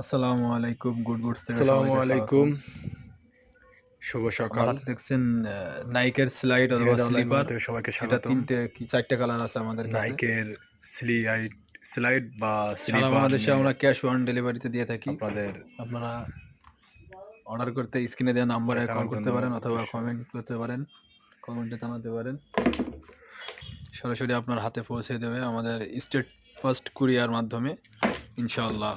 আসসালামু আলাইকুম good good আসসালামু আলাইকুম। শুভ সকাল। দেখছেন নাইকের স্লাইড অথবা স্লিপার সবাইকে স্বাগত তিনটে কি চারটে কালার আছে আমাদের কাছে? নাইকের স্লাইড স্লাইড বা স্লিপার বাংলাদেশে আমরা ক্যাশ অন ডেলিভারিতে দিয়ে থাকি। আপনাদের আপনারা অর্ডার করতে স্ক্রিনে দেওয়া নাম্বারে কল করতে পারেন অথবা কমেন্ট করতে পারেন। কমেন্টে জানাতে পারেন। সরাসরি আপনার হাতে পৌঁছে দেবে আমাদের স্টেট ফার্স্ট কুরিয়ার মাধ্যমে ইনশাআল্লাহ।